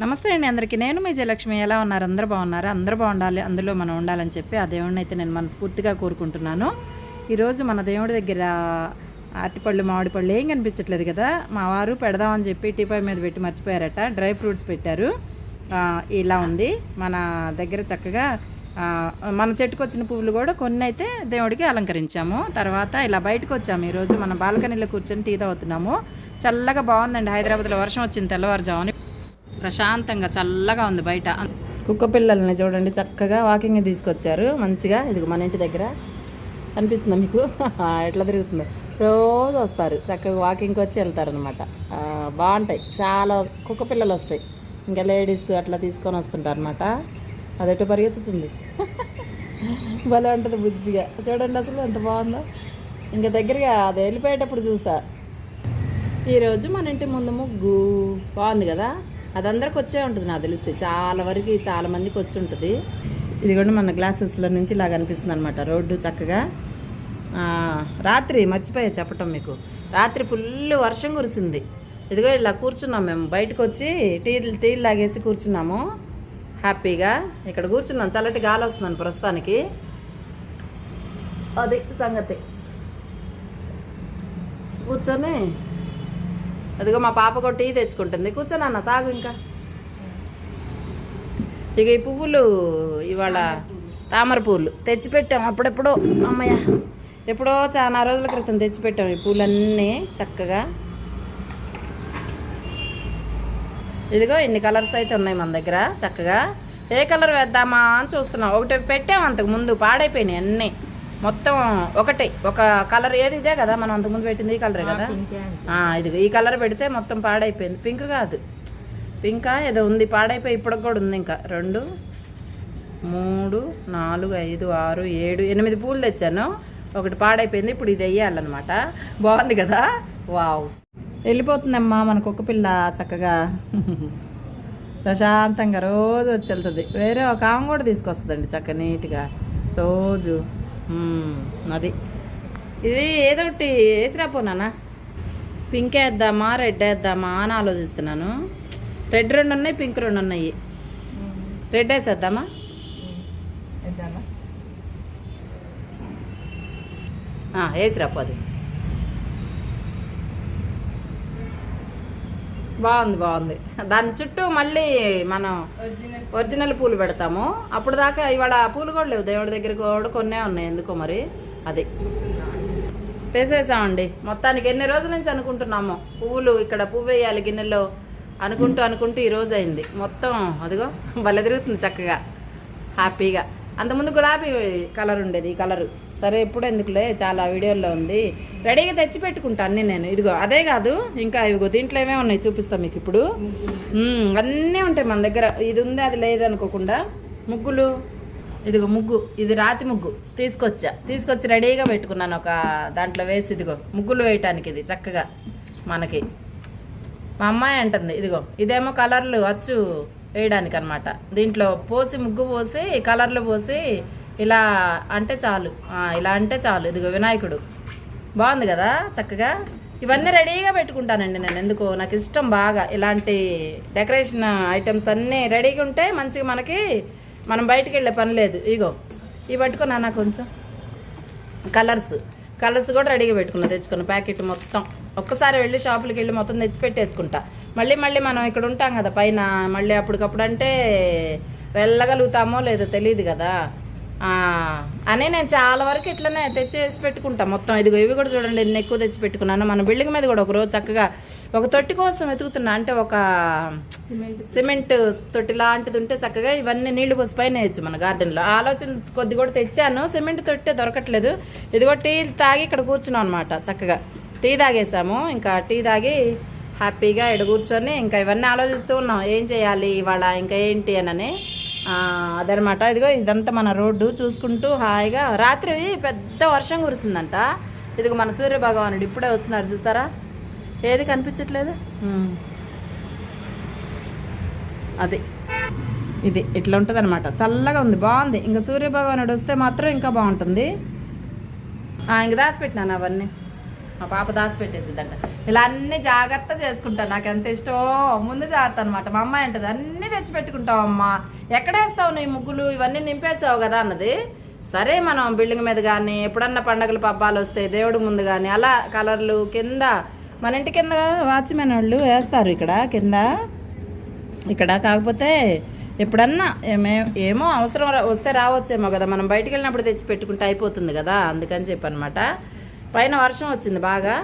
నమస్తే అండి అందరికీ. నేను మీ జయలక్ష్మి. ఎలా ఉన్నారు? అందరూ బాగున్నారు? అందరూ బాగుండాలి. అందులో మనం ఉండాలని చెప్పి ఆ దేవుడిని అయితే నేను మనస్ఫూర్తిగా కోరుకుంటున్నాను. ఈరోజు మన దేవుడి దగ్గర అరటిపళ్ళు మామిడిపళ్ళు ఏం కనిపించట్లేదు కదా? మా వారు పెడదామని చెప్పి టీపాయ్ మీద పెట్టి మర్చిపోయారట. డ్రై ఫ్రూట్స్ పెట్టారు. ఇలా ఉంది. మన దగ్గర చక్కగా మన చెట్టుకు వచ్చిన పువ్వులు కూడా కొన్ని అయితే దేవుడికి అలంకరించాము. తర్వాత ఇలా బయటకు వచ్చాము. ఈరోజు మన బాల్కనీలో కూర్చొని టీ తాగుతున్నాము. చల్లగా బాగుందండి. హైదరాబాద్లో వర్షం వచ్చింది తెల్లవారుజామున. ప్రశాంతంగా చల్లగా ఉంది బయట. కుక్క పిల్లల్ని చూడండి చక్కగా వాకింగ్ తీసుకొచ్చారు. మంచిగా ఇది మన ఇంటి దగ్గర అనిపిస్తుంది మీకు. ఎట్లా తిరుగుతుందో. రోజు వస్తారు చక్కగా వాకింగ్కి వచ్చి వెళ్తారు అనమాట బాగుంటాయి. చాలా కుక్క పిల్లలు వస్తాయి. ఇంకా లేడీస్ అట్లా తీసుకొని వస్తుంటారు అనమాట అది ఎటు పరిగెత్తుతుంది? భలే ఉంటుంది బుజ్జిగా. చూడండి అసలు ఎంత బాగుందో. ఇంకా దగ్గరగా అది వెళ్ళిపోయేటప్పుడు చూసా. ఈరోజు మన ఇంటి ముందు ముగ్గు. బాగుంది కదా? అది అందరికి వచ్చే ఉంటుంది నాకు తెలిసి. చాలా వరకు చాలా మందికి వచ్చి ఉంటుంది. ఇది కూడా మన గ్లాసెస్లో నుంచి ఇలా కనిపిస్తుంది అనమాట రోడ్డు చక్కగా రాత్రి మర్చిపోయా చెప్పటం మీకు. రాత్రి ఫుల్ వర్షం కురిసింది. ఇదిగో ఇలా కూర్చున్నాం మేము. బయటకు వచ్చి టీ టీలు లాగేసి కూర్చున్నాము. హ్యాపీగా ఇక్కడ కూర్చున్నాం. చల్లటి గాలి వస్తుందని ప్రస్తుతానికి. అది సంగతి. కూర్చొని అదిగో మా పాప కూడా టీ తెచ్చుకుంటుంది. కూర్చొని అన్న తాగు ఇంకా. ఇక ఈ పువ్వులు ఇవాళ తామర పువ్వులు తెచ్చిపెట్టాం అప్పుడెప్పుడో. అమ్మయ్య ఎప్పుడో చాలా రోజుల క్రితం తెచ్చిపెట్టాం ఈ పూలన్నీ చక్కగా. ఇదిగో ఇన్ని కలర్స్ అయితే ఉన్నాయి మన దగ్గర చక్కగా. ఏ కలర్ వేద్దామా అని చూస్తున్నాం. ఒకటి పెట్టాం అంతకు ముందు పాడైపోయినాయి అన్నీ. మొత్తం ఒకటే. ఒక కలర్ ఏది ఇదే కదా? మనం అంతకు ముందు పెట్టింది ఈ కలరే కదా? ఆ, ఇదిగో ఈ కలర్ పెడితే మొత్తం పాడైపోయింది. పింక్ కాదు. పింకా ఏదో ఉంది పాడైపోయి ఇప్పటికి కూడా ఉంది ఇంకా. రెండు మూడు నాలుగు ఐదు ఆరు ఏడు ఎనిమిది పూలు తెచ్చాను. ఒకటి పాడైపోయింది ఇప్పుడు ఇది వెయ్యాలన్నమాట బాగుంది కదా? వావ్. వెళ్ళిపోతుందమ్మా మన కుక్క పిల్ల చక్కగా. ప్రశాంతంగా రోజు వచ్చి వెళ్తుంది వేరే ఒక ఆమె కూడా తీసుకొస్తుందండి చక్క నీట్గా. రోజు. అది. ఇది ఏదో ఒకటి వేసిరా పోనా పింక్ వేద్దామా రెడ్ వేద్దామా అని ఆలోచిస్తున్నాను. రెడ్ రెండు ఉన్నాయి పింక్ రెండు ఉన్నాయి. రెడ్ వేసేద్దామా? ఆ, వేసిరా బాగుంది బాగుంది. దాని చుట్టూ మళ్ళీ మనం ఒరిజినల్ పూలు పెడతాము. అప్పుడు దాకా ఇవాళ పూలు కూడా లేవు. దేవుడి దగ్గర కూడా కొన్నే ఉన్నాయి ఎందుకో మరి? అది. వేసేసామండి. మొత్తానికి ఎన్ని రోజుల నుంచి అనుకుంటున్నాము? పువ్వులు ఇక్కడ పువ్వు వేయాలి గిన్నెలో అనుకుంటూ అనుకుంటూ ఈ రోజు అయింది. మొత్తం అదిగో భలే తిరుగుతుంది చక్కగా. హ్యాపీగా అంతకుముందు గులాబీ కలర్ ఉండేది ఈ కలరు సరే ఎప్పుడు ఎందుకులే? చాలా వీడియోల్లో ఉంది. రెడీగా తెచ్చి పెట్టుకుంటాను అన్నీ నేను. ఇదిగో అదే కాదు ఇంకా ఇదిగో దీంట్లో ఏమే ఉన్నాయి చూపిస్తాం మీకు ఇప్పుడు. అన్నీ ఉంటాయి మన దగ్గర. ఇది ఉంది అది లేదు అనుకోకుండా. ముగ్గులు. ఇదిగో ముగ్గు. ఇది రాతి ముగ్గు. తీసుకొచ్చా. తీసుకొచ్చి రెడీగా పెట్టుకున్నాను ఒక దాంట్లో వేసి ఇదిగో. ముగ్గులు వేయటానికి ఇది చక్కగా మనకి. మా అమ్మాయి అంటుంది ఇదిగో ఇదేమో కలర్లు అచ్చు వేయడానికి అనమాట దీంట్లో పోసి ముగ్గు పోసి కలర్లు పోసి ఇలా అంటే చాలు. ఇలా అంటే చాలు. ఇదిగో వినాయకుడు. బాగుంది కదా చక్కగా? ఇవన్నీ రెడీగా పెట్టుకుంటానండి నేను. ఎందుకో? నాకు ఇష్టం బాగా. ఇలాంటి డెకరేషన్ ఐటమ్స్ అన్నీ రెడీగా ఉంటే మంచిగా మనకి మనం బయటికి వెళ్ళే పని లేదు. ఇగో ఇవి పట్టుకున్నా నాకు కొంచెం కలర్స్. కలర్స్ కూడా రెడీగా పెట్టుకున్నా. తెచ్చుకున్న ప్యాకెట్ మొత్తం. ఒక్కసారి వెళ్ళి షాపులకి వెళ్ళి మొత్తం తెచ్చి పెట్టేసుకుంటా. మళ్ళీ మళ్ళీ మనం ఇక్కడ ఉంటాం కదా పైన. మళ్ళీ అప్పటికప్పుడు అంటే వెళ్ళగలుగుతామో లేదో తెలియదు కదా. అని నేను చాలా వరకు ఇట్లనే తెచ్చేసి పెట్టుకుంటా. మొత్తం ఇదిగో ఇవి కూడా చూడండి ఎన్ని ఎక్కువ తెచ్చి పెట్టుకున్నాను. మన బిల్డింగ్ మీద కూడా ఒక రోజు చక్కగా ఒక తొట్టి కోసం వెతుకుతున్నా. అంటే ఒక సిమెంట్. తొట్టి లాంటిది ఉంటే చక్కగా ఇవన్నీ నీళ్ళు పోసి పైన వేయచ్చు మన గార్డెన్లో. ఆలోచన కొద్ది కూడా తెచ్చాను. సిమెంట్ తొట్టే దొరకట్లేదు. ఇదిగో టీ తాగి ఇక్కడ కూర్చున్నాం అనమాట చక్కగా. టీ తాగేసాము. ఇంకా టీ తాగి హ్యాపీగా ఇక్కడ కూర్చొని ఇంకా ఇవన్నీ ఆలోచిస్తూ ఉన్నాం. ఏం చేయాలి ఇవాళ? ఇంకా ఏంటి అనని ఆ, అదనమాట. ఇదిగో ఇదంతా మన రోడ్డు చూసుకుంటూ హాయిగా. రాత్రి పెద్ద వర్షం కురిసిందంట. ఇదిగో మన సూర్య భగవానుడు ఇప్పుడే వస్తున్నారు చూస్తారా? ఏది కనిపించట్లేదు? అది. ఇది ఇట్లా ఉంటుంది అనమాట చల్లగా ఉంది. బాగుంది. ఇంకా సూర్య భగవానుడు వస్తే మాత్రం ఇంకా బాగుంటుంది. ఆ, ఇంక దాచిపెట్టినాను అవన్నీ. మా పాప దాచిపెట్టేసిద్దంట ఇలా అన్ని జాగ్రత్త చేసుకుంటాను నాకు ఎంత ఇష్టమో ముందు జాగ్రత్త అనమాట మా అమ్మాయి అంటది అన్ని తెచ్చి పెట్టుకుంటావు అమ్మా ఎక్కడేస్తావు నీ ముగ్గులు? ఇవన్నీ నింపేస్తావు కదా అన్నది. సరే మనం బిల్డింగ్ మీద కానీ ఎప్పుడన్నా పండగలు పబ్బాలు వస్తే దేవుడి ముందు కానీ అలా కలర్లు కింద మన ఇంటి కింద వాచ్మెన్ వాళ్ళు వేస్తారు ఇక్కడ కింద. ఇక్కడ కాకపోతే ఎప్పుడన్నా ఏమే ఏమో అవసరం వస్తే రావచ్చేమో కదా. మనం బయటికి వెళ్ళినప్పుడు తెచ్చి పెట్టుకుంటే అయిపోతుంది కదా అందుకని చెప్పి అనమాట పైన వర్షం వచ్చింది బాగా.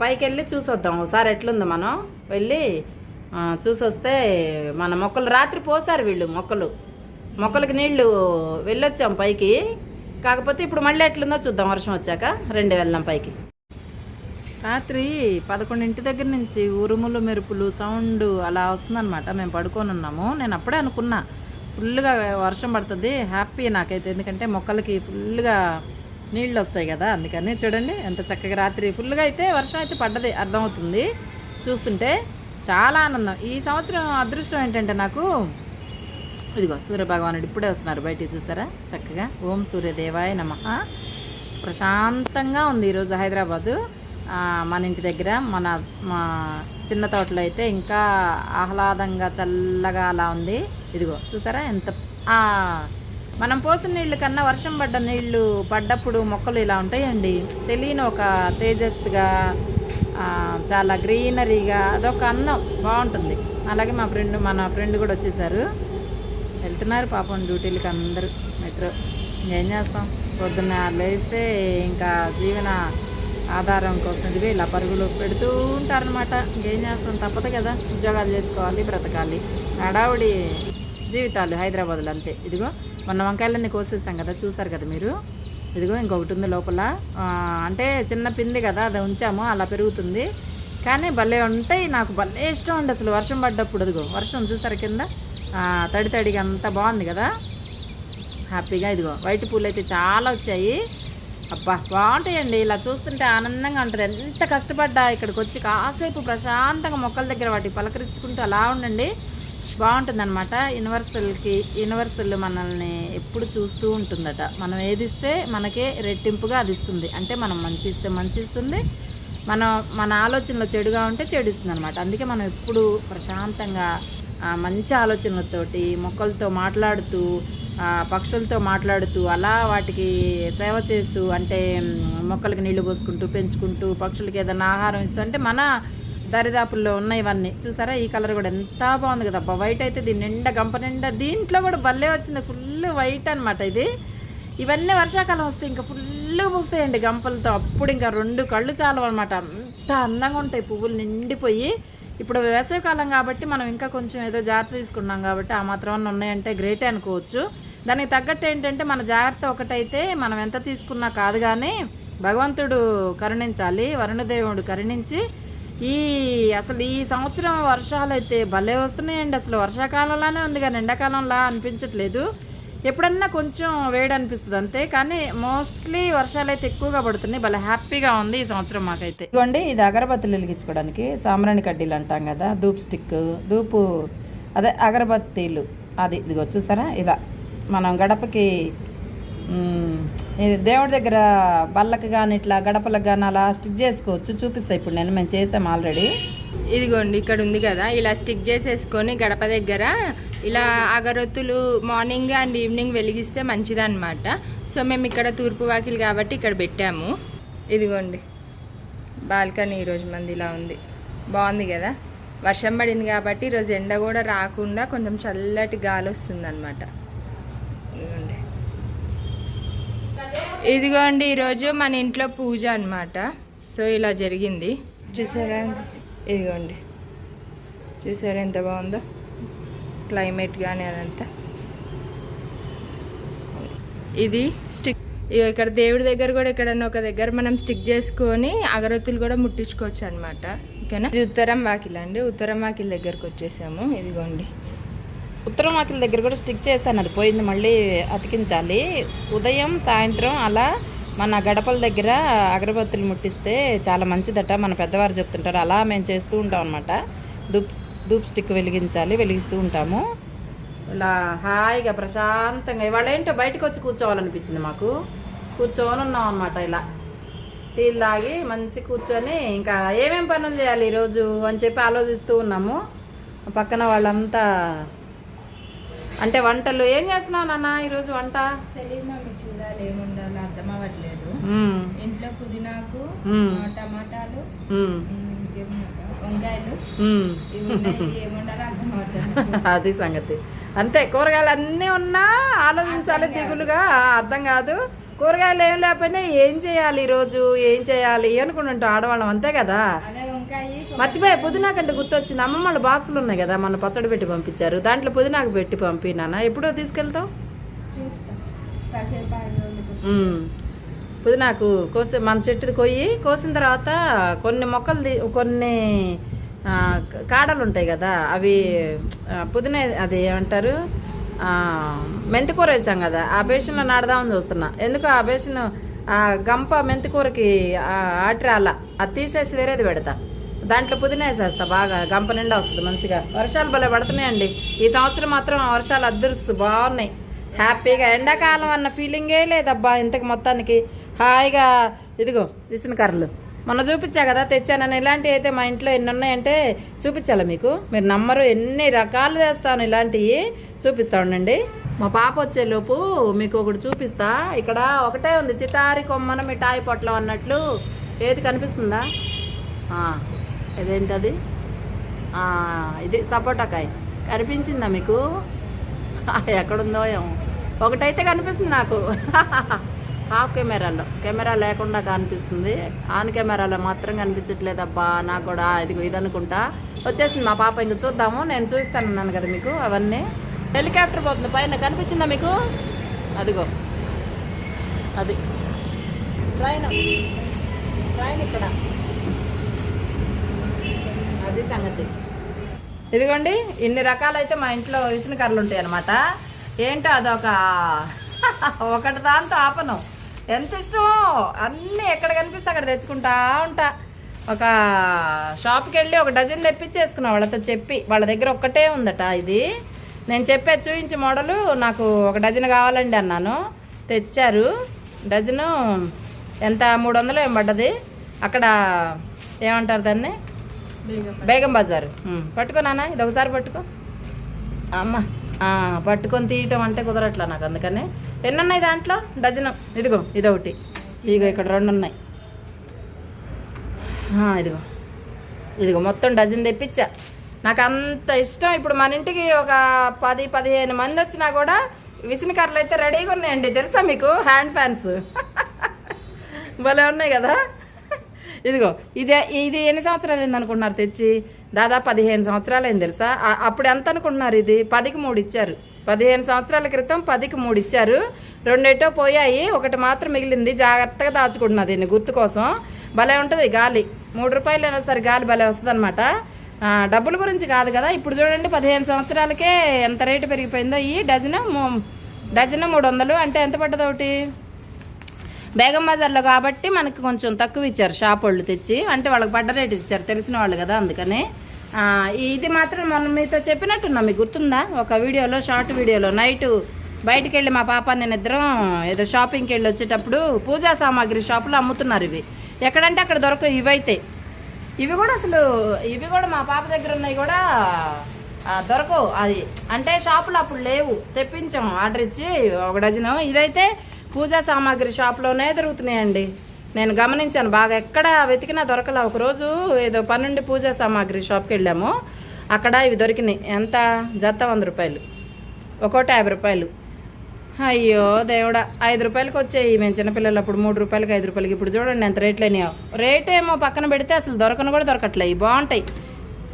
పైకి వెళ్ళి చూసొద్దాం. ఒకసారి ఎట్లుంది మనం? వెళ్ళి చూసొస్తే మన మొక్కలు రాత్రి పోసారు వీళ్ళు మొక్కలు. మొక్కలకి నీళ్ళు వెళ్ళొచ్చాం పైకి. కాకపోతే ఇప్పుడు మళ్ళీ ఎట్లుందో చూద్దాం వర్షం వచ్చాక. రెండు వెళ్దాం పైకి. రాత్రి పదకొండింటి దగ్గర నుంచి ఉరుములు మెరుపులు సౌండ్ అలా వస్తుందన్నమాట. మేము పడుకొని ఉన్నాము. నేను అప్పుడే అనుకున్నా ఫుల్గా వర్షం పడుతుంది. హ్యాపీ నాకైతే. ఎందుకంటే మొక్కలకి ఫుల్గా నీళ్ళు వస్తాయి కదా అందుకని చూడండి ఎంత చక్కగా రాత్రి ఫుల్గా అయితే వర్షం అయితే పడ్డది అర్థమవుతుంది. చూస్తుంటే చాలా ఆనందం. ఈ సంవత్సరం అదృష్టం ఏంటంటే నాకు ఇదిగో సూర్యభగవానుడు ఇప్పుడే వస్తున్నారు బయటికి చూసారా? చక్కగా ఓం సూర్యదేవాయ నమ. ప్రశాంతంగా ఉంది ఈరోజు హైదరాబాదు. మన ఇంటి దగ్గర మన మా చిన్న తోటలో అయితే ఇంకా ఆహ్లాదంగా చల్లగా అలా ఉంది. ఇదిగో చూసారా ఎంత మనం పోసిన నీళ్ళు కన్నా వర్షం పడ్డ నీళ్ళు పడ్డప్పుడు మొక్కలు ఇలా ఉంటాయండి. తెలియని ఒక తేజస్గా చాలా గ్రీనరీగా అదొక అందం బాగుంటుంది. అలాగే మా ఫ్రెండ్ మన ఫ్రెండ్ కూడా వచ్చేసారు. వెళ్తున్నారు పాపం డ్యూటీలకి అందరూ మెట్రో. ఏం చేస్తాం? పొద్దున్న లేస్తే ఇంకా జీవన ఆధారం కోసం ఇదిగో ఇలా పరుగులు పెడుతూ ఉంటారనమాట ఏం చేస్తాం? తప్పదు కదా. ఉద్యోగాలు చేసుకోవాలి బ్రతకాలి. హడావుడి జీవితాలు హైదరాబాద్లో అంతే. ఇదిగో మొన్న వంకాయలన్నీ కోసేసాం కదా చూసారు కదా మీరు? ఇదిగో ఇంకొకటి ఉంది లోపల. అంటే చిన్న పిండి కదా అది ఉంచాము అలా పెరుగుతుంది. కానీ భలే ఉంటాయి నాకు భలే ఇష్టం అండి అసలు వర్షం పడ్డప్పుడు. అదిగో వర్షం చూసారు కింద? తడి తడిగా అంతా బాగుంది కదా. హ్యాపీగా ఇదిగో వైట్ పూలు అయితే చాలా వచ్చాయి. అబ్బా బాగుంటాయండి. ఇలా చూస్తుంటే ఆనందంగా ఉంటుంది. ఎంత కష్టపడ్డా ఇక్కడికి వచ్చి కాసేపు ప్రశాంతంగా మొక్కల దగ్గర వాటి పలకరించుకుంటూ అలా ఉండండి. బాగుంటుంది అనమాట యూనివర్సల్కి యూనివర్సల్ మనల్ని ఎప్పుడు చూస్తూ ఉంటుందట. మనం ఏది ఇస్తే మనకే రెట్టింపుగా అది ఇస్తుంది. అంటే మనం మంచి ఇస్తే మంచి ఇస్తుంది. మనం మన ఆలోచనలో చెడుగా ఉంటే చెడు ఇస్తుంది అనమాట అందుకే మనం ఎప్పుడు ప్రశాంతంగా మంచి ఆలోచనలతోటి మొక్కలతో మాట్లాడుతూ పక్షులతో మాట్లాడుతూ అలా వాటికి సేవ చేస్తూ అంటే మొక్కలకి నీళ్ళు పోసుకుంటూ పెంచుకుంటూ పక్షులకి ఏదైనా ఆహారం ఇస్తూ అంటే మన దరిదాపుల్లో ఉన్నాయి ఇవన్నీ. చూసారా? ఈ కలర్ కూడా ఎంత బాగుంది కదా అబ్బా. వైట్ అయితే దీని నిండా గంప నిండా దీంట్లో కూడా భలే వచ్చింది. ఫుల్ వైట్ అనమాట ఇది. ఇవన్నీ వర్షాకాలం వస్తే ఇంకా ఫుల్గా పూస్తాయండి గంపలతో. అప్పుడు ఇంకా రెండు కళ్ళు చాలు అనమాట అంత అందంగా ఉంటాయి పువ్వులు నిండిపోయి. ఇప్పుడు వేసవికాలం కాబట్టి మనం ఇంకా కొంచెం ఏదో జాగ్రత్త తీసుకున్నాం కాబట్టి ఆ మాత్రం ఉన్నాయంటే గ్రేటే అనుకోవచ్చు. దానికి తగ్గట్టు ఏంటంటే మన జాగ్రత్త ఒకటైతే మనం ఎంత తీసుకున్నా కాదు కానీ భగవంతుడు కరుణించాలి వరుణదేవుడు కరుణించి ఈ అసలు ఈ సంవత్సరం వర్షాలు అయితే భలే వస్తున్నాయండి. అసలు వర్షాకాలంలానే ఉంది కానీ ఎండాకాలంలా అనిపించట్లేదు. ఎప్పుడన్నా కొంచెం వేడి అనిపిస్తుంది అంతే కానీ మోస్ట్లీ వర్షాలు అయితే ఎక్కువగా పడుతున్నాయి. భలే హ్యాపీగా ఉంది ఈ సంవత్సరం మాకైతే. ఇదిగోండి ఇది అగరబత్తులు వెలిగించుకోవడానికి సాంబ్రాణి కడ్డీలు అంటాం కదా ధూప్ స్టిక్ ధూపు అదే అగరబత్తీలు. అది ఇదిగో చూసారా? ఇలా మనం గడపకి ఇది దేవుడి దగ్గర బల్లకి కానీ ఇట్లా గడపలకు కానీ అలా స్టిచ్ చేసుకోవచ్చు. చూపిస్తా ఇప్పుడు నేను మేము చేసాం ఆల్రెడీ. ఇదిగోండి ఇక్కడ ఉంది కదా. ఇలా స్టిక్ చేసేసుకొని గడప దగ్గర ఇలా అగరొత్తులు మార్నింగ్ అండ్ ఈవినింగ్ వెలిగిస్తే మంచిదన్నమాట. సో మేము ఇక్కడ తూర్పు వాకిలు కాబట్టి ఇక్కడ పెట్టాము. ఇదిగోండి బాల్కనీ ఈరోజు మంది ఇలా ఉంది. బాగుంది కదా? వర్షం పడింది కాబట్టి ఈరోజు ఎండ కూడా రాకుండా కొంచెం చల్లటి గాలి వస్తుంది అనమాట ఇదిగోండి ఇదిగోండి ఈరోజు మన ఇంట్లో పూజ అన్నమాట. సో ఇలా జరిగింది. చూసారా? ఇదిగోండి. చూసారా ఎంత బాగుందో? క్లైమేట్ కానీ అదంతా. ఇది స్టిక్. ఇక్కడ దేవుడి దగ్గర కూడా ఎక్కడన్నా ఒక దగ్గర మనం స్టిక్ చేసుకొని అగరత్తులు కూడా ముట్టించుకోవచ్చు అనమాట ఓకేనా? ఇది ఉత్తరం వాకిల్ అండి. ఉత్తరం వాకిల్ దగ్గరకు వచ్చేసాము. ఇదిగోండి. ఉత్తరం వాకిల దగ్గర కూడా స్టిక్ చేస్తాను అది పోయింది మళ్ళీ అతికించాలి. ఉదయం సాయంత్రం అలా మన గడపల దగ్గర అగరబత్తులు ముట్టిస్తే చాలా మంచిదట. మన పెద్దవారు చెప్తుంటారు అలా మేము చేస్తూ ఉంటాం అనమాట ధూప్ ధూప్ స్టిక్ వెలిగించాలి వెలిగిస్తూ ఉంటాము. ఇలా హాయిగా ప్రశాంతంగా. ఇవాళ ఏంటో బయటకు వచ్చి కూర్చోవాలనిపించింది మాకు. కూర్చొని ఉన్నాం అనమాట ఇలా. టీలు తాగి మంచి కూర్చొని ఇంకా ఏమేం పనులు చేయాలి ఈరోజు అని చెప్పి ఆలోచిస్తూ ఉన్నాము. పక్కన వాళ్ళంతా అంటే వంటలు ఏం చేస్తున్నావు నాన్న ఈరోజు వంట? తెలియదు మమ్మీ చూడాలి ఏముండాలో అర్థం అవ్వట్లేదు. మ్మ్. ఇంట్లో పుదీనాకు టమాటాలు? వంకాయలు ఏముండాలో అర్థం అవ్వట్లేదు. అది సంగతి. అంతే కూరగాయలు అన్నీ ఉన్నా ఆలోచించాలి దిగులుగా. అర్థం కాదు. కూరగాయలు ఏం లేకపోయినా ఏం చేయాలి ఈరోజు? ఏం చేయాలి? అనుకుంటుంటాం ఆడవాళ్ళం అంతే కదా. మర్చిపోయి పుదీనా కంటే గుర్తొచ్చింది. అమ్మ వాళ్ళ బాక్సులు ఉన్నాయి కదా మన పచ్చడి పెట్టి పంపించారు. దాంట్లో పుదీనాకు పెట్టి పంపి నాన్న ఎప్పుడో తీసుకెళ్తావు. పుదీనాకు కోసి మన చెట్టుది కొయ్యి కోసిన తర్వాత కొన్ని మొక్కలు కొన్ని కాడలు ఉంటాయి కదా అవి పుదీనా అది ఏమంటారు? మెంతికూర వేసాం కదా ఆ బేషన్లో నాడదామని చూస్తున్నా. ఎందుకు ఆ బేషన్ ఆ గంప మెంతికూరకి ఆటిరాల? అది తీసేసి వేరేది పెడతా. దాంట్లో పుదీనా వేసేస్తా బాగా గంప నిండా వస్తుంది మంచిగా. వర్షాలు భలే పడుతున్నాయండి. ఈ సంవత్సరం మాత్రం ఆ వర్షాలు అద్దరుస్తూ బాగున్నాయి. హ్యాపీగా ఎండాకాలం అన్న ఫీలింగే లేదబ్బా ఇంతకు మొత్తానికి. హాయిగా ఇదిగో విసిన కర్రలు. మొన్న చూపించా కదా తెచ్చానని ఇలాంటివి అయితే మా ఇంట్లో ఎన్ని ఉన్నాయంటే చూపించాలా మీకు? మీరు నమ్మరు ఎన్ని రకాలు చేస్తాను ఇలాంటివి చూపిస్తా ఉండండి. మా పాప వచ్చేలోపు మీకు ఒకటి చూపిస్తా. ఇక్కడ ఒకటే ఉంది చిటారి కొమ్మన మిఠాయి పొట్లం అన్నట్లు. ఏది కనిపిస్తుందా? ఇదేంటది? ఆ, ఇది సపోటాకాయ. కనిపించిందా మీకు? ఎక్కడుందో ఏమో. ఒకటైతే కనిపిస్తుంది నాకు. హాఫ్ కెమెరాలో. కెమెరా లేకుండా కనిపిస్తుంది. ఆన్ కెమెరాలో మాత్రం కనిపించట్లేదు అబ్బా నాకు కూడా. ఇది ఇది అనుకుంటా వచ్చేసింది మా పాప. ఇంక చూద్దాము. నేను చూస్తానన్నాను కదా మీకు అవన్నీ. హెలికాప్టర్ పోతుంది పైన. కనిపించిందా మీకు? అదిగో. అది. ట్రైన్. ట్రైన్ ఇక్కడ. అది సంగతి. ఇదిగోండి ఇన్ని రకాలైతే మా ఇంట్లో విసిన కర్రలు ఉంటాయి అనమాట ఏంటో అదొక ఒకటి దాంతో ఆపను. ఎంత ఇష్టమో అన్నీ ఎక్కడ కనిపిస్తే అక్కడ తెచ్చుకుంటా ఉంటా. ఒక షాప్కి వెళ్ళి ఒక డజన్ తెప్పించేసుకున్నా వాళ్ళతో చెప్పి. వాళ్ళ దగ్గర ఒక్కటే ఉందట ఇది. నేను చెప్పే చూపించి మోడలు నాకు ఒక డజన్ కావాలండి అన్నాను. తెచ్చారు. డజను ఎంత? మూడు వందలు ఏం పడ్డది? అక్కడ ఏమంటారు దాన్ని? బేగం బజారు. పట్టుకో నాన్న ఇది ఒకసారి పట్టుకో. అమ్మ పట్టుకొని తీయటం అంటే కుదరట్లా నాకు అందుకని. ఎన్ని ఉన్నాయి దాంట్లో? డజన్. ఇదిగో ఇదొకటి. ఇదిగో ఇక్కడ రెండు ఉన్నాయి ఇదిగో. ఇదిగో మొత్తం డజన్ తెప్పించా. నాకు అంత ఇష్టం. ఇప్పుడు మన ఇంటికి ఒక పది పదిహేను మంది వచ్చినా కూడా విసిన కర్రలు అయితే రెడీగా ఉన్నాయండి. తెలుసా మీకు? Hand fans. భలే ఉన్నాయి కదా? ఇదిగో ఇదే ఇది ఎన్ని సంవత్సరాలు అయింది అనుకుంటున్నారు తెచ్చి? దాదాపు పదిహేను సంవత్సరాలు అయింది తెలుసా? అప్పుడు ఎంత అనుకుంటున్నారు ఇది? పదికి మూడు ఇచ్చారు. పదిహేను సంవత్సరాల క్రితం పదికి మూడు ఇచ్చారు. రెండేటో పోయాయి ఒకటి మాత్రం మిగిలింది. జాగ్రత్తగా దాచుకుంటున్నా దీన్ని గుర్తు కోసం. భలే ఉంటుంది గాలి. మూడు రూపాయలు అయినా సరే గాలి భలే వస్తుంది అనమాట డబ్బుల గురించి కాదు కదా? ఇప్పుడు చూడండి పదిహేను సంవత్సరాలకే ఎంత రేటు పెరిగిపోయిందో. ఈ డజన్ డజన్ డజను మూడు వందలు అంటే ఎంత పడ్డది ఒకటి బేగం బజార్లో కాబట్టి మనకి కొంచెం తక్కువ ఇచ్చారు షాప్ వాళ్ళు తెచ్చి. అంటే వాళ్ళకి పడ్డ రేట్ ఇచ్చారు తెలిసిన వాళ్ళు కదా అందుకని. ఇది మాత్రం మనం మీతో చెప్పినట్టున్నా మీకు గుర్తుందా? ఒక వీడియోలో షార్ట్ వీడియోలో నైట్ బయటికి వెళ్ళి మా పాప నేను ఇద్దరం ఏదో షాపింగ్కి వెళ్ళి వచ్చేటప్పుడు పూజా సామాగ్రి షాపులో అమ్ముతున్నారు ఇవి. ఎక్కడంటే అక్కడ దొరకవు ఇవైతే. ఇవి కూడా అసలు ఇవి కూడా మా పాప దగ్గర ఉన్నాయి కూడా దొరకవు. అది అంటే షాపులో అప్పుడు లేవు. తెప్పించాము ఆర్డర్ ఇచ్చి ఒక డజను. ఇదైతే పూజా సామాగ్రి షాప్లోనే దొరుకుతున్నాయండి. నేను గమనించాను బాగా ఎక్కడ వెతికినా దొరకలే. ఒకరోజు ఏదో పన్నెండు పూజా సామాగ్రి షాప్కి వెళ్ళాము. అక్కడ ఇవి దొరికినాయి. ఎంత? జత వంద రూపాయలు. ఒక్కోటి యాభై రూపాయలు. అయ్యో దేవుడా ఐదు రూపాయలకి వచ్చాయి. మేము చిన్నపిల్లలు అప్పుడు మూడు రూపాయలకి ఐదు రూపాయలకి. ఇప్పుడు చూడండి ఎంత రేట్లు అయినాయో. రేట్ ఏమో పక్కన పెడితే అసలు దొరకను కూడా దొరకట్లే. బాగుంటాయి.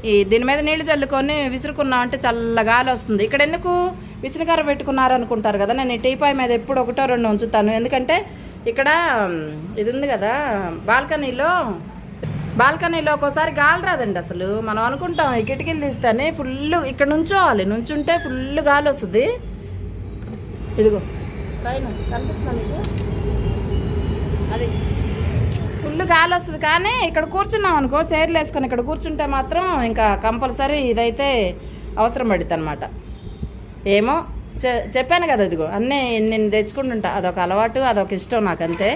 ఈ దీని మీద నీళ్ళు చల్లుకొని విసురుకున్నాం అంటే చల్ల గాలి వస్తుంది. ఇక్కడ ఎందుకు? విసురుకర్ర పెట్టుకున్నారు అనుకుంటారు కదా. నేను టీపాయ్ మీద ఎప్పుడు ఒకటో రెండు ఉంచుతాను. ఎందుకంటే ఇక్కడ ఇది ఉంది కదా బాల్కనీలో బాల్కనీలో ఒక్కోసారి గాలి రాదండి అసలు. మనం అనుకుంటాం ఈ కిటికీలు తీస్తేనే ఫుల్ ఇక్కడ నుంచోవాలి. నుంచుంటే ఫుల్ గాలి వస్తుంది. ఇదిగో పైన కనిపిస్తుంది అది. ఫుల్ గాలి వస్తుంది. కానీ ఇక్కడ కూర్చున్నాం అనుకో చైర్లు వేసుకొని ఇక్కడ కూర్చుంటే మాత్రం ఇంకా కంపల్సరీ ఇదైతే అవసరం పడుతుంది అనమాట ఏమో? చె- చెప్పాను కదా ఇదిగో అన్నీ నేను తెచ్చుకుంటుంటా. అదొక అలవాటు అదొక ఇష్టం నాకు అంతే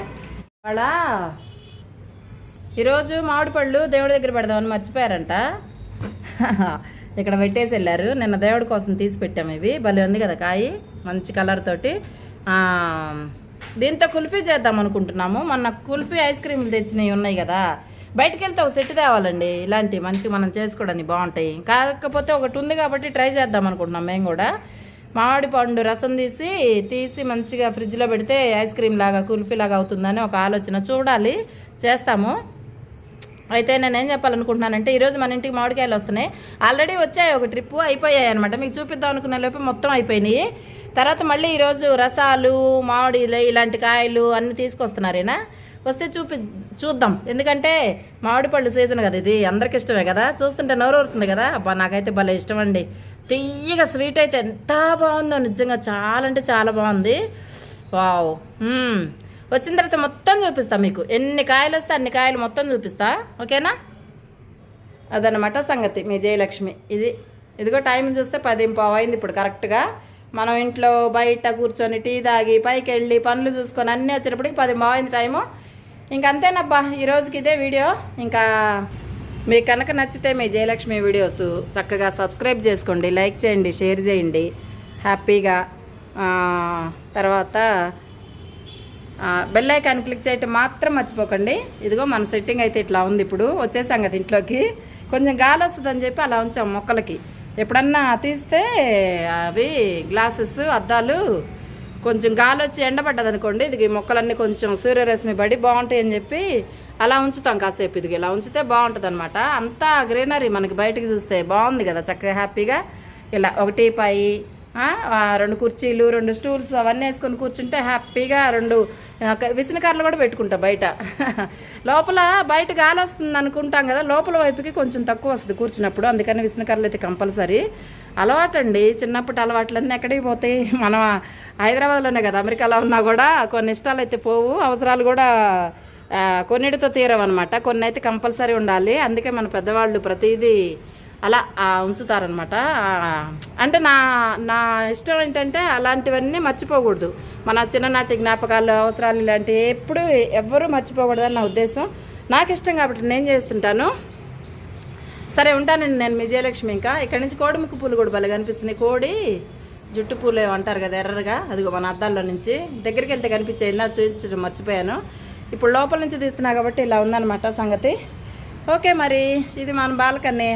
వాళ్ళ ఈరోజు మామిడి పళ్ళు దేవుడి దగ్గర పెడదామని మర్చిపోయారంట. ఇక్కడ పెట్టేసి వెళ్ళారు. నిన్న దేవుడి కోసం తీసి పెట్టాము ఇవి. భలే ఉంది కదా కాయి మంచి కలర్ తోటి. దీంతో కుల్ఫీ చేద్దాం అనుకుంటున్నాము. మొన్న కుల్ఫీ ఐస్ క్రీమ్లు తెచ్చినవి ఉన్నాయి కదా. బయటకు వెళ్తే ఒక సెట్ తేవాలండి. ఇలాంటి మంచి మనం చేసుకోవడానికి బాగుంటాయి. కాకపోతే ఒకటి ఉంది కాబట్టి ట్రై చేద్దాం అనుకుంటున్నాం మేము కూడా. మామిడి పండు రసం తీసి తీసి మంచిగా ఫ్రిడ్జ్లో పెడితే ఐస్ క్రీమ్ లాగా కుల్ఫీ లాగా అవుతుందని ఒక ఆలోచన చూడాలి. చేస్తాము. అయితే నేను ఏం చెప్పాలనుకుంటున్నానంటే ఈరోజు మన ఇంటికి మామిడికాయలు వస్తున్నాయి. ఆల్రెడీ వచ్చాయి ఒక ట్రిప్పు అయిపోయాయి అనమాట మీకు చూపిద్దాం అనుకున్న లోపు మొత్తం అయిపోయినాయి. తర్వాత మళ్ళీ ఈరోజు రసాలు మామిడిలు ఇలాంటి కాయలు అన్నీ తీసుకొస్తున్నారేనా? వస్తే చూపి చూద్దాం. ఎందుకంటే మామిడి పళ్ళు సీజన్ కదా ఇది. అందరికి ఇష్టమే కదా. చూస్తుంటే నోరూరుతుంది కదా. అబ్బా నాకైతే భలే ఇష్టం అండి. తీయగా స్వీట్ అయితే ఎంత బాగుందో నిజంగా చాలా అంటే చాలా బాగుంది. వావ్. వచ్చిన తర్వాత మొత్తం చూపిస్తా మీకు. ఎన్ని కాయలు వస్తే అన్ని కాయలు మొత్తం చూపిస్తా. ఓకేనా? అదనమాట సంగతి మీ జయలక్ష్మి. ఇది ఇదిగో టైం చూస్తే పది పావు అయింది ఇప్పుడు కరెక్ట్గా. మనం ఇంట్లో బయట కూర్చొని టీ తాగి పైకి వెళ్ళి పనులు చూసుకొని అన్నీ వచ్చేటప్పటికి పది బాగుంది అయింది టైము. ఇంక అంతేనబ్బా ఈ రోజుకి ఇదే వీడియో. ఇంకా మీకు కనుక నచ్చితే మీ జయలక్ష్మి వీడియోస్ చక్కగా సబ్స్క్రైబ్ చేసుకోండి లైక్ చేయండి షేర్ చేయండి. హ్యాపీగా తర్వాత బెల్ ఐకాన్ క్లిక్ చేయటం మాత్రం మర్చిపోకండి. ఇదిగో మన సెట్టింగ్ అయితే ఇట్లా ఉంది ఇప్పుడు. వచ్చేసాం కదా ఇంట్లోకి. కొంచెం గాలి వస్తుందని చెప్పి అలా ఉంచాం మొక్కలకి. ఎప్పుడన్నా తీస్తే అవి గ్లాసెస్ అద్దాలు కొంచెం గాలి వచ్చి ఎండబడ్డది అనుకోండి ఇది మొక్కలన్నీ కొంచెం సూర్యరశ్మి పడి బాగుంటాయి అని చెప్పి అలా ఉంచుతాం కాసేపు. ఇది ఇలా ఉంచితే బాగుంటుంది అనమాట అంతా గ్రీనరీ మనకి బయటకు చూస్తే బాగుంది కదా చక్కగా హ్యాపీగా. ఇలా ఒకటి పాయి రెండు కుర్చీలు రెండు స్టూల్స్ అవన్నీ వేసుకొని కూర్చుంటే హ్యాపీగా రెండు ఆ, కూడా పెట్టుకుంటా బయట. లోపల బయట గాలి వస్తుంది అనుకుంటాం కదా లోపల వైపుకి కొంచెం తక్కువ వస్తుంది కూర్చున్నప్పుడు. అందుకని విసనకర్రలు అయితే కంపల్సరీ. అలవాటు అండి చిన్నప్పటి అలవాట్లన్నీ ఎక్కడికి పోతాయి? మనం హైదరాబాద్లోనే కదా అమెరికాలో ఉన్నా కూడా కొన్ని ఇష్టాలు అయితే పోవు అవసరాలు కూడా కొన్నిటితో తీరవన్నమాట. కొన్ని అయితే కంపల్సరీ ఉండాలి. అందుకే మన పెద్దవాళ్ళు ప్రతిదీ అలా ఉంచుతారనమాట అంటే నా నా ఇష్టం ఏంటంటే అలాంటివన్నీ మర్చిపోకూడదు. మన చిన్ననాటి జ్ఞాపకాలు అవసరాలు ఇలాంటివి ఎప్పుడు ఎవ్వరూ మర్చిపోకూడదని నా ఉద్దేశం. నాకు ఇష్టం కాబట్టి నేను చేస్తుంటాను. సరే ఉంటానండి నేను మీ విజయలక్ష్మి ఇంకా. ఇక్కడ నుంచి కోడిముక్కు పూలు కూడా భలే కనిపిస్తున్నాయి కోడి జుట్టు పూలు అంటారు కదా ఎర్రగా. అదిగో మన అద్దాల్లో నుంచి. దగ్గరికి వెళ్తే కనిపించేది ఇలా చూపించడం మర్చిపోయాను. ఇప్పుడు లోపల నుంచి తీస్తున్నా కాబట్టి ఇలా ఉందన్నమాట సంగతి. ఓకే మరి ఇది మన బాల్కనీ